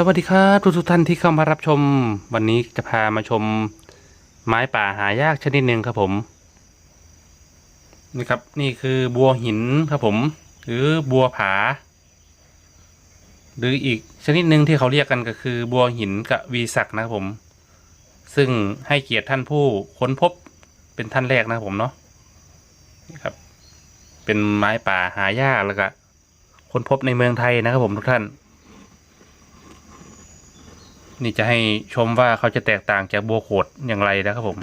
สวัสดีครับทุกทุกท่านที่เข้ามารับชม วันนี้จะพามาชมไม้ป่าหายากชนิดหนึ่งครับผมนี่ครับนี่คือบัวหินครับผม หรือบัวผา หรืออีกชนิดหนึ่งที่เขาเรียกกันก็คือ บัวหินกะวีศักนะครับผม ซึ่งให้เกียรติท่านผู้ค้นพบเป็นท่านแรกนะครับผมเนาะนี่ครับ เป็นไม้ป่าหายากแล้วก็ค้นพบในเมืองไทยนะครับผมทุกท่าน นี่จะให้ชมว่าเขาจะแตกต่างจากบัวโขดอย่างไรนะครับผม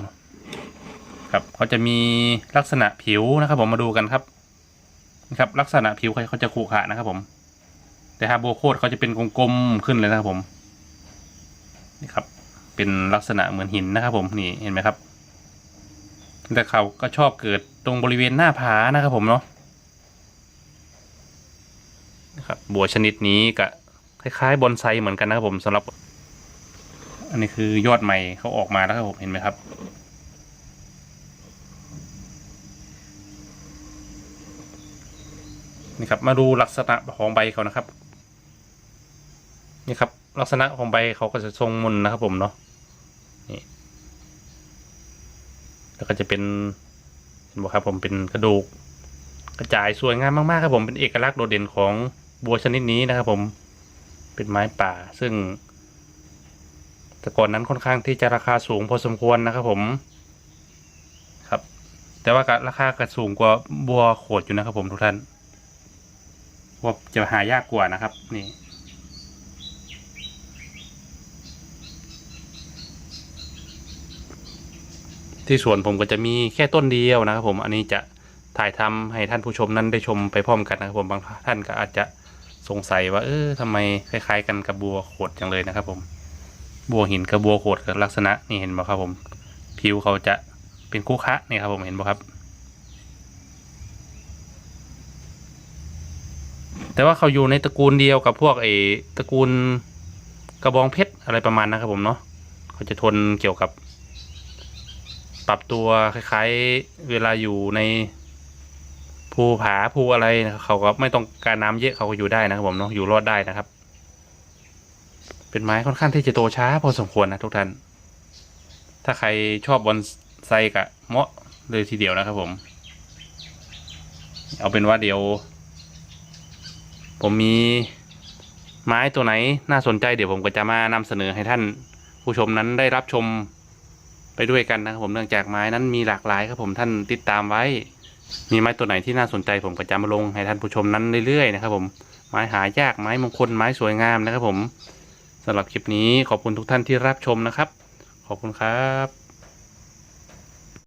ครับเขาจะมีลักษณะผิวนะครับ ผมมาดูกันครับนะครับ ลักษณะผิวเขาจะขรุขระนะครับผม แต่ถ้าบัวโคดเขาจะเป็นกลมๆขึ้นเลยนะครับผมนี่ครับ เป็นลักษณะเหมือนหินนะครับ ผมนี่เห็นไหมครับ แต่เขาก็ชอบเกิดตรงบริเวณหน้าผานะครับ ผมเนาะนะครับบัวชนิดนี้ก็คล้ายๆบอนไซเหมือนกันนะครับผมสำหรับ อันนี้คือยอดใหม่เขาออกมาแล้วครับผมเห็นไหมครับนี่ครับมาดูลักษณะของใบเขานะครับนี่ครับ ลักษณะของใบเขาก็จะทรงมุนนะครับ ผมเนาะนี่แล้วก็จะเป็นเห็นไหมครับ ผมเป็นกระดูก กระจายสวยงามมากๆครับผมเป็นเอกลักษณ์โดดเด่นของบัวชนิดนี้นะครับ ผมเป็นไม้ป่าซึ่ง แต่ก่อนนั้นค่อนข้างที่จะราคาสูงพอสมควรนะครับผมครับ แต่ว่าราคาก็สูงกว่าบัวโขดอยู่นะครับผมทุกท่านว่าจะหายากกว่านะครับ นี่ที่สวนผมก็จะมีแค่ต้นเดียวนะครับผมอันนี้จะถ่ายทำให้ท่านผู้ชมนั้นได้ชมไปพร้อมกันนะครับผมบางท่านก็อาจจะสงสัยว่า เออทำไมคล้าย ๆ กันกับบัวโขดจังเลยนะครับผม บัวหินกับบัวโขดกับลักษณะนี่เห็นไหมครับผม ผิวเขาจะเป็นคู่คะนี่ครับผมเห็นไหมครับ แต่ว่าเขาอยู่ในตระกูลเดียวกับพวกไอ้ตระกูลกระบองเพชรอะไรประมาณนะครับผมเนาะเขาจะทนเกี่ยวกับ ปรับตัวคล้ายๆเวลาอยู่ในภูผาภูอะไรเขาก็ไม่ต้องการน้ำเยอะเขาก็อยู่ได้นะครับผมเนาะอยู่รอดได้นะครับ เป็นไม้ค่อนข้างที่จะโตช้าพอสมควรนะทุกท่าน ถ้าใครชอบบอนไซกะเหมาะเลยทีเดียวนะครับผม เอาเป็นว่าเดี๋ยว ผมมีไม้ตัวไหนน่าสนใจเดี๋ยวผมก็จะมานำเสนอให้ท่านผู้ชมนั้นได้รับชมไปด้วยกันนะครับผมเนื่องจากไม้นั้นมีหลากหลายครับผมท่านติดตามไว้ มีไม้ตัวไหนที่น่าสนใจผมก็จะมาลงให้ท่านผู้ชมนั้นเรื่อยๆนะครับผมไม้หายากไม้มงคลไม้สวยงามนะครับผม สำหรับคลิปนี้ขอบคุณทุกท่านที่รับชมนะครับ ขอบคุณครับ